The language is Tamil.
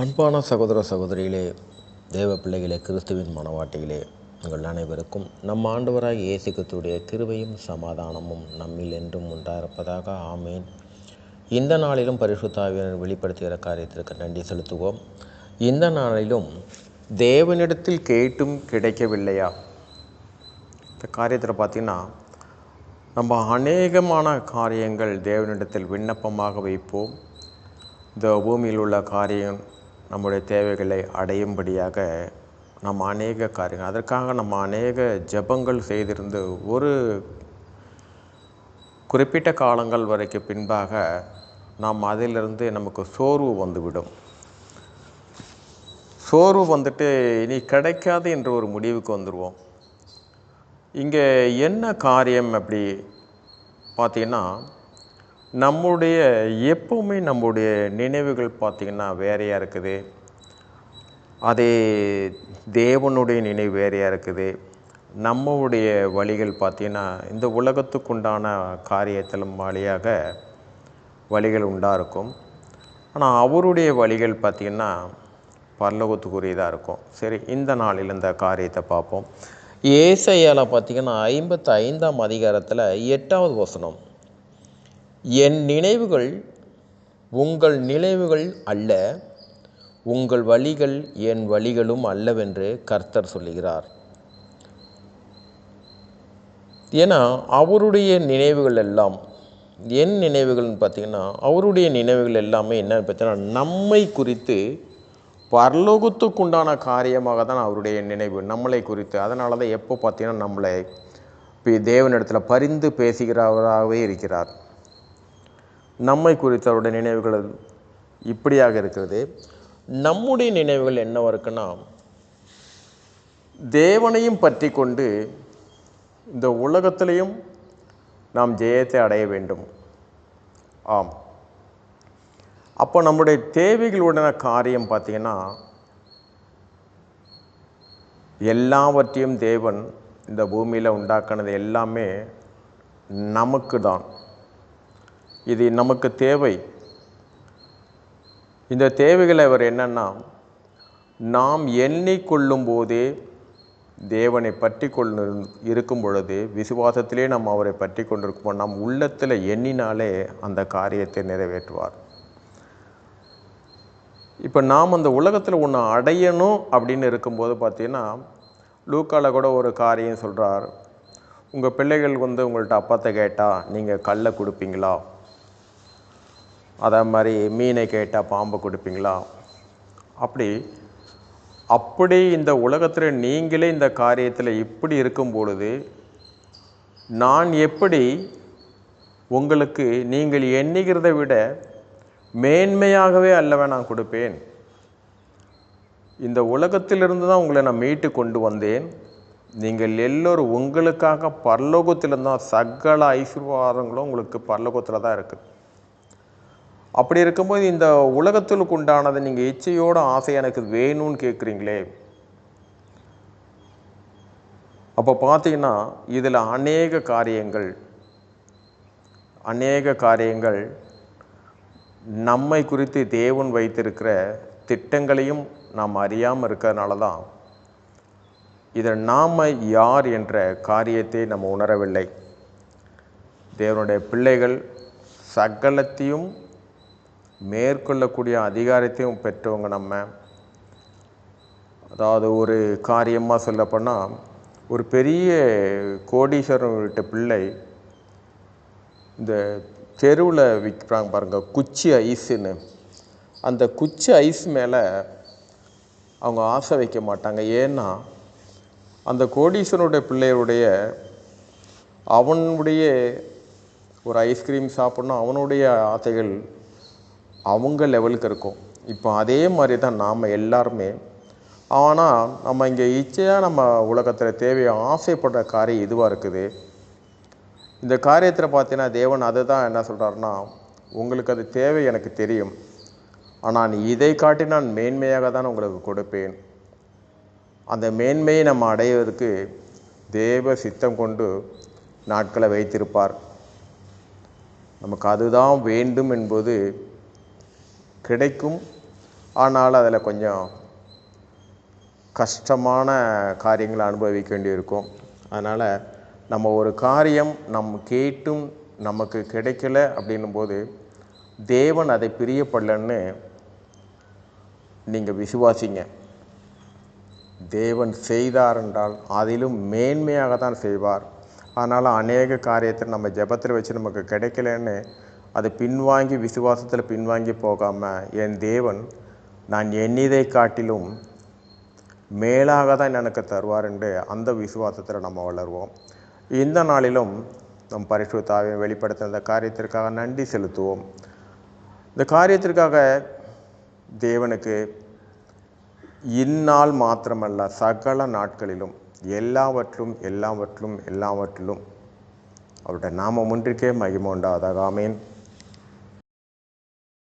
அன்பான சகோதர சகோதரிகளே தேவ பிள்ளைகளே கிறிஸ்துவின் மனவாட்டிகளே உங்கள் அனைவருக்கும் நம் ஆண்டவராக இயேசு கிறிஸ்துவுடைய கிருபையும் சமாதானமும் நம்மில் என்றும் உண்டாயிருப்பதாக ஆமேன். இந்த நாளிலும் பரிசுத்தாவியர் வெளிப்படுத்துகிற காரியத்திற்கு நன்றி செலுத்துவோம். இந்த நாளிலும் தேவனிடத்தில் கேட்டும் கிடைக்கவில்லையா? இந்த காரியத்தில் பார்த்திங்கன்னா நம்ம அநேகமான காரியங்கள் தேவனிடத்தில் விண்ணப்பமாக வைப்போம். இந்த பூமியில் உள்ள காரியம் நம்முடைய தேவைகளை அடையும்படியாக நம்ம அநேக காரியங்கள் அதற்காக நம்ம அநேக ஜெபங்கள் செய்திருந்து ஒரு குறிப்பிட்ட காலங்கள் வரைக்கும் பின்பாக நாம் அதிலிருந்து நமக்கு சோர்வு வந்துவிடும். சோர்வு வந்துட்டு இனி கிடைக்காது என்ற ஒரு முடிவுக்கு வந்துடுவோம் இங்கே என்ன காரியம் அப்படி பார்த்தீங்கன்னா நம்முடைய எப்பவுமே நம்முடைய நினைவுகள் பார்த்திங்கன்னா வேறையாக இருக்குது. அதே தேவனுடைய நினைவு வேறையாக இருக்குது. நம்முடைய வழிகள் பார்த்திங்கன்னா இந்த உலகத்துக்குண்டான காரியத்திலும் வழியாக வழிகள் உண்டாக இருக்கும் ஆனால் அவருடைய வழிகள் பார்த்திங்கன்னா பரலோகத்துக்குரியதாக இருக்கும். சரி இந்த நாளில் இந்த காரியத்தை பார்ப்போம். ஏசையால் பார்த்திங்கன்னா ஐம்பத்தி ஐந்தாம் அதிகாரத்தில் எட்டாவது வசனம். என் நினைவுகள் உங்கள் நினைவுகள் அல்ல உங்கள் வழிகள் என் வழிகளும் அல்லவென்று கர்த்தர் சொல்லுகிறார். ஏன்னா அவருடைய நினைவுகள் எல்லாம் என் நினைவுகள்னு பார்த்திங்கன்னா அவருடைய நினைவுகள் எல்லாமே என்னன்னு பார்த்தீங்கன்னா நம்மை குறித்து பரலோகத்துக்குண்டான காரியமாக தான் அவருடைய நினைவு நம்மளை குறித்து. அதனால தான் எப்போ பார்த்தீங்கன்னா நம்மளை இப்போ தேவனிடத்தில் பரிந்து பேசுகிறவராகவே இருக்கிறார். நம்மை குறித்த அவருடைய நினைவுகள் இப்படியாக இருக்கிறது. நம்முடைய நினைவுகள் என்னவா இருக்குன்னா தேவனையும் பற்றி கொண்டு இந்த உலகத்திலையும் நாம் ஜெயத்தை அடைய வேண்டும். ஆம். அப்போ நம்முடைய தேவைகளுடன காரியம் பார்த்திங்கன்னா எல்லாவற்றையும் தேவன் இந்த பூமியில் உண்டாக்கினது எல்லாமே நமக்கு தான் இது நமக்கு தேவை. இந்த தேவைகளை அவர் என்னன்னா நாம் எண்ணிக்கொள்ளும் போதே தேவனை பற்றி கொண்டு இருக்கும் பொழுது விசுவாசத்திலே நாம் அவரை பற்றி கொண்டிருக்கும் நாம் உள்ளத்தில் எண்ணினாலே அந்த காரியத்தை நிறைவேற்றுவார். இப்போ நாம் அந்த உலகத்தில் ஒன்று அடையணும் அப்படின்னு இருக்கும்போது பார்த்தீங்கன்னா லூக்காவில் கூட ஒரு காரியம் சொல்கிறார் உங்கள் பிள்ளைகள் வந்து உங்கள்கிட்ட அப்பத்தை கேட்டால் நீங்கள் கல்லை கொடுப்பீங்களா? அதே மாதிரி மீனை கேட்டால் பாம்பை கொடுப்பீங்களா? அப்படி அப்படி இந்த உலகத்தில் நீங்களே இந்த காரியத்தில் இப்படி இருக்கும் பொழுது நான் எப்படி உங்களுக்கு நீங்கள் எண்ணுகிறத விட மேன்மையாகவே அல்லவே நான் கொடுப்பேன்? இந்த உலகத்திலிருந்து தான் உங்களை நான் மீட்டு கொண்டு வந்தேன். நீங்கள் எல்லோரும் உங்களுக்காக பரலோகத்தில் தான் சகல ஐஸ்வர்வாதங்களும் உங்களுக்கு பரலோகத்தில் தான் இருக்குது அப்படி இருக்கும்போது இந்த உலகத்திற்கு உண்டானதை நீங்கள் இச்சையோட ஆசை எனக்கு வேணும்னு கேட்குறீங்களே அப்போ பார்த்தீங்கன்னா இதில் அநேக காரியங்கள் அநேக காரியங்கள் நம்மை குறித்து தேவன் வைத்திருக்கிற திட்டங்களையும் நாம் அறியாமல் இருக்கிறதுனால தான் இதை நாம் யார் என்ற காரியத்தை நம்ம உணரவில்லை. தேவனுடைய பிள்ளைகள் சகலத்தையும் மேற்கொள்ளக்கூடிய அதிகாரத்தையும் பெற்றவங்க நம்ம. அதாவது ஒரு காரியமாக சொல்லப்போனால் ஒரு பெரிய கோடீஸ்வரன் பிள்ளை இந்த தெருவில் விற்கிறாங்க பாருங்கள் குச்சி ஐஸுன்னு. அந்த குச்சி ஐஸ் மேலே அவங்க ஆசை வைக்க மாட்டாங்க. ஏன்னா அந்த கோடீஸ்வரனுடைய பிள்ளையுடைய அவனுடைய ஒரு ஐஸ்கிரீம் சாப்பிட்ணும் அவனுடைய ஆசைகள் அவங்க லெவலுக்கு இருக்கும். இப்போ அதே மாதிரி தான் நாம் எல்லாருமே. ஆனால் நம்ம இங்கே இச்சையாக நம்ம உலகத்தில் தேவையை ஆசைப்படுற காரியம் இதுவாக இருக்குது. இந்த காரியத்தில் பார்த்தீங்கன்னா தேவன் அதை தான் என்ன சொல்கிறாருன்னா உங்களுக்கு அது தேவை எனக்கு தெரியும். ஆனால் இதை காட்டி நான் மேன்மையாக தான் உங்களுக்கு கொடுப்பேன். அந்த மேன்மையை நம்ம அடைவதற்கு தேவ சித்தம் கொண்டு நாட்களை வைத்திருப்பார். நமக்கு அதுதான் வேண்டும் என்பது கிடைக்கும். ஆனால் அதில் கொஞ்சம் கஷ்டமான காரியங்களை அனுபவிக்க வேண்டியிருக்கும் அதனால் நம்ம ஒரு காரியம் நம் கேட்டும் நமக்கு கிடைக்கல அப்படின்னும்போது தேவன் அதை பிரியப்படலன்னு நீங்கள் விசுவாசிங்க. தேவன் செய்தார் என்றால் அதிலும் மேன்மையாக தான் செய்வார். அதனால் அநேக காரியத்தை நம்ம ஜெபத்தில் வச்சு நமக்கு கிடைக்கலன்னு அது பின்வாங்கி விசுவாசத்தில் பின்வாங்கி போகாமல் என் தேவன் நான் எண்ணிதை காட்டிலும் மேலாக தான் எனக்கு தருவார் என்று அந்த விசுவாசத்தில் நம்ம வளருவோம். இந்த நாளிலும் நம் பரிசுத்தாவை வெளிப்படுத்த இந்த காரியத்திற்காக நன்றி செலுத்துவோம். இந்த காரியத்திற்காக தேவனுக்கு இந்நாள் மாத்திரமல்ல சகல நாட்களிலும் எல்லாவற்றிலும் எல்லாவற்றிலும் எல்லாவற்றிலும் அவருடைய நாமம் ஒன்றுக்கே மகிமை ஆமேன்.